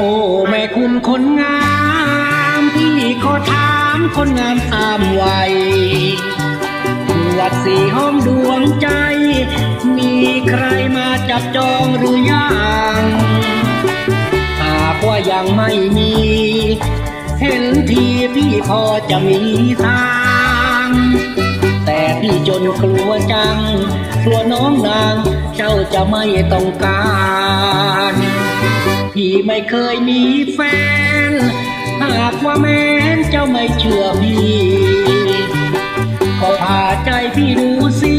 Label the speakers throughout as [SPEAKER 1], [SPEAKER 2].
[SPEAKER 1] โอ้แม่คุณคนงามพี่ขอถามคนงามตามวัยวัดสีห้อมดวงใจ มีใครมาจับจองหรือยังหากว่ายังไม่มี เห็นทีพี่พอจะมีทางแต่พี่จนกลัวจังกลัวน้องนางเจ้าจะไม่ต้องการ ไม่เคยมีแฟน หากว่าแม้นเจ้าไม่เชื่อพี่ก็พาใจพี่ดูสิ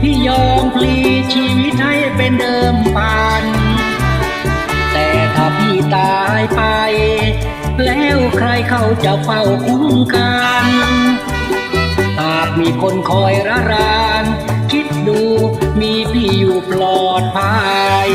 [SPEAKER 1] พี่ยอมพลีชีวิตให้เป็นเดิมพัน แต่ถ้าพี่ตายไป แล้วใครเขาจะเฝ้าคุ้มกันหากมีคนคอยระราน คิดดูมีพี่อยู่ปลอดภัย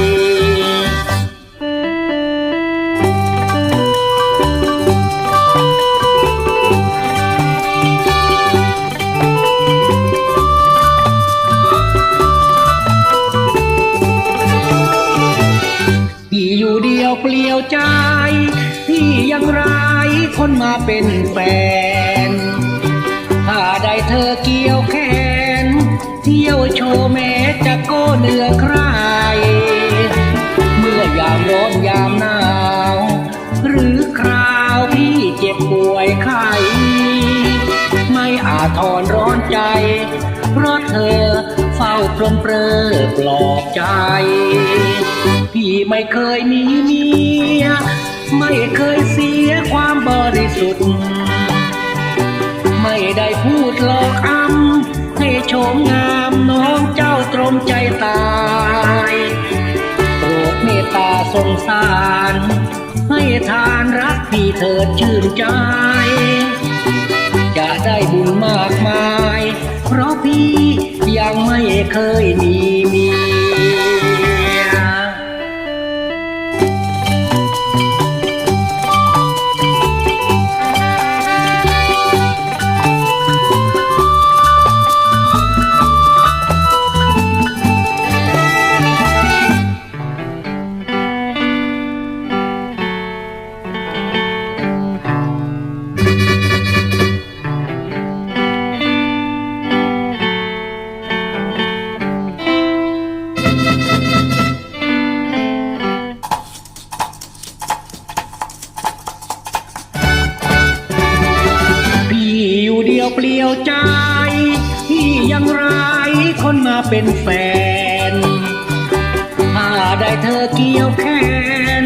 [SPEAKER 1] อยู่เดียวเปลี่ยวใจ พี่ยังไรคนมาเป็นแฟน ถ้าได้เธอเกี่ยวแขน เที่ยวโชว์แม้จะโก้เหนือใคร เมื่อยามร้อนยามหนาว หรือคราวพี่เจ็บป่วยไข้ไม่อาจทอนร้อนใจ เพราะเธอเฝ้าปลนเปรอปลอบใจ พี่ไม่เคยมีเมีย ไม่เคยเสียความบริสุทธิ์ ไม่ได้พูดหลอกอำให้โฉมงามน้องเจ้าตรมใจตายโปรดเมตตาสงสาร ให้ทานรักพี่เถิดชื่นใจ จะได้บุญมากมาย เพราะพี่ยังไม่เคยมีเมีย เปลี่ยวใจ พี่ยังไรคนมาเป็นแฟน ถ้าได้เธอเกี่ยวแขน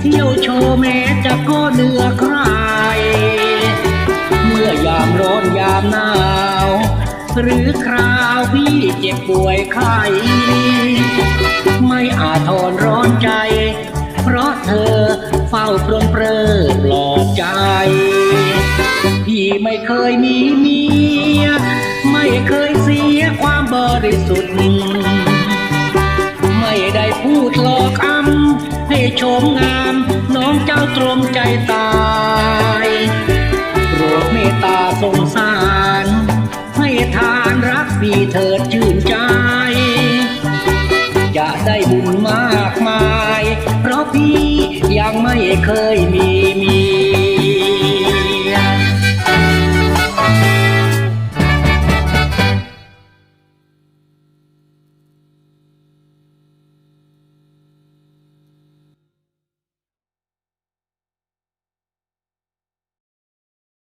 [SPEAKER 1] เที่ยวโชว์แม้จะก็เหนือใคร เมื่อยามร้อนยามหนาว หรือคราวพี่เจ็บป่วยไข้ไม่อาจทนร้อนใจ เพราะเธอเฝ้าปรนเปรอปลอบใจ เคยมีเมีย ไม่เคยเสียความบริสุทธิ์ ไม่ได้พูดหลอกอำให้โฉมงาม น้องเจ้าตรมใจตายโปรดเมตตาสงสาร ให้ทานรักพี่เถิดชื่นใจ จะได้บุญมากมาย เพราะพี่ยังไม่เคยมี